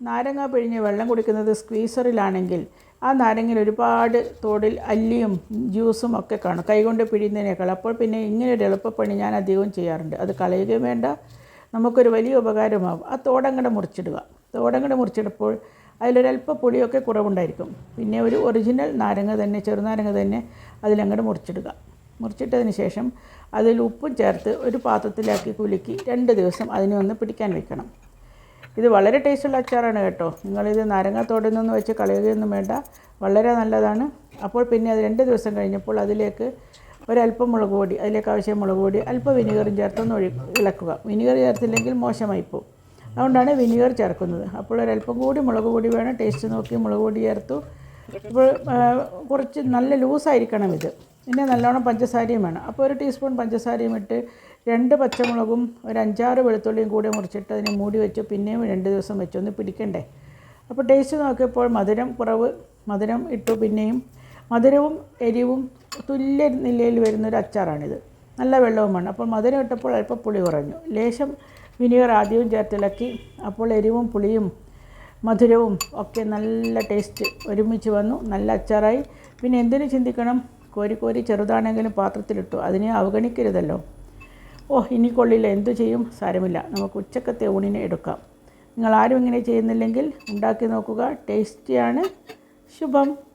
നാരങ്ങ പിഴിഞ്ഞ് വെള്ളം കുടിക്കുന്നത് സ്ക്വീസറിലാണെങ്കിൽ ആ നാരങ്ങയിൽ ഒരുപാട് തോടിൽ അല്ലിയും ജ്യൂസും ഒക്കെ കാണും. കൈകൊണ്ട് പിഴിയുന്നതിനേക്കാൾ. അപ്പോൾ പിന്നെ ഇങ്ങനെ ഒരു എളുപ്പപ്പണി ഞാൻ അധികവും ചെയ്യാറുണ്ട്. അത് കളയുകയും വേണ്ട. നമുക്കൊരു വലിയ ഉപകാരമാകും ആ തോടങ്ങടെ മുറിച്ചിടുക. തോടങ്ങടെ മുറിച്ചിടുമ്പോൾ അതിലൊരല്പ പുളിയൊക്കെ കുറവുണ്ടായിരിക്കും. പിന്നെ ഒരു ഒറിജിനൽ നാരങ്ങ തന്നെ ചെറുനാരങ്ങ തന്നെ അതിലങ്ങോട്ട് മുറിച്ചിടുക. മുറിച്ചിട്ടതിന് ശേഷം അതിൽ ഉപ്പും ചേർത്ത് ഒരു പാത്രത്തിലാക്കി കുലുക്കി രണ്ട് ദിവസം അതിനെ ഒന്ന് പിടിക്കാൻ വെക്കണം. ഇത് വളരെ ടേസ്റ്റുള്ള അച്ചാറാണ് കേട്ടോ. നിങ്ങളിത് നാരങ്ങാത്തോടിൽ നിന്ന് വെച്ച് കളയുകയൊന്നും വേണ്ട. വളരെ നല്ലതാണ്. അപ്പോൾ പിന്നെ അത് രണ്ട് ദിവസം കഴിഞ്ഞപ്പോൾ അതിലേക്ക് ഒരല്പം മുളക് പൊടി അതിലേക്ക് ആവശ്യം മുളക് പൊടി അല്പം വിനീഗറും ചേർത്തൊന്ന് ഒഴി ഇളക്കുക. വിനീഗർ ചേർത്തില്ലെങ്കിൽ മോശമായി പോകും അതുകൊണ്ടാണ് വിനീഗർ ചേർക്കുന്നത്. അപ്പോൾ ഒരല്പം കൂടി മുളക് പൊടി വേണം. ടേസ്റ്റ് നോക്കി മുളക് പൊടി ചേർത്തു. ഇപ്പോൾ കുറച്ച് നല്ല ലൂസായിരിക്കണം ഇത്. പിന്നെ നല്ലോണം പഞ്ചസാരയും വേണം. അപ്പോൾ ഒരു ടീസ്പൂൺ പഞ്ചസാരയും ഇട്ട് രണ്ട് പച്ചമുളകും ഒരു അഞ്ചാറ് വെളുത്തുള്ളിയും കൂടി മുറിച്ചിട്ട് അതിനെ മൂടി വെച്ച്. പിന്നെയും രണ്ട് ദിവസം വെച്ചൊന്ന് പിടിക്കണ്ടേ? അപ്പോൾ ടേസ്റ്റ് നോക്കിയപ്പോൾ മധുരം കുറവ് മധുരം ഇട്ടു. പിന്നെയും മധുരവും എരിവും തുല്യ നിലയിൽ വരുന്നൊരു അച്ചാറാണിത്. നല്ല വെള്ളവുമാണ് അപ്പോൾ മധുരം ഇട്ടപ്പോൾ അല്പം പുളി കുറഞ്ഞു. ലേശം വിനീഗർ ആദ്യവും ചേർത്തിളക്കി. അപ്പോൾ എരിവും പുളിയും മധുരവും ഒക്കെ നല്ല ടേസ്റ്റ് ഒരുമിച്ച് വന്നു. നല്ല അച്ചാറായി. പിന്നെ എന്തിനു ചിന്തിക്കണം? കോരി കോരി ചെറുതാണെങ്കിലും പാത്രത്തിലിട്ടു. അതിനെ അവഗണിക്കരുതല്ലോ. ഓ ഇനി കൊള്ളില്ല. എന്തു ചെയ്യും? സാരമില്ല. നമുക്ക് ഉച്ചക്കത്തെ ഊണിനെ എടുക്കാം. നിങ്ങൾ ആരും ഇങ്ങനെ ചെയ്യുന്നില്ലെങ്കിൽ ഉണ്ടാക്കി നോക്കുക. ടേസ്റ്റിയാണ് ശുഭം.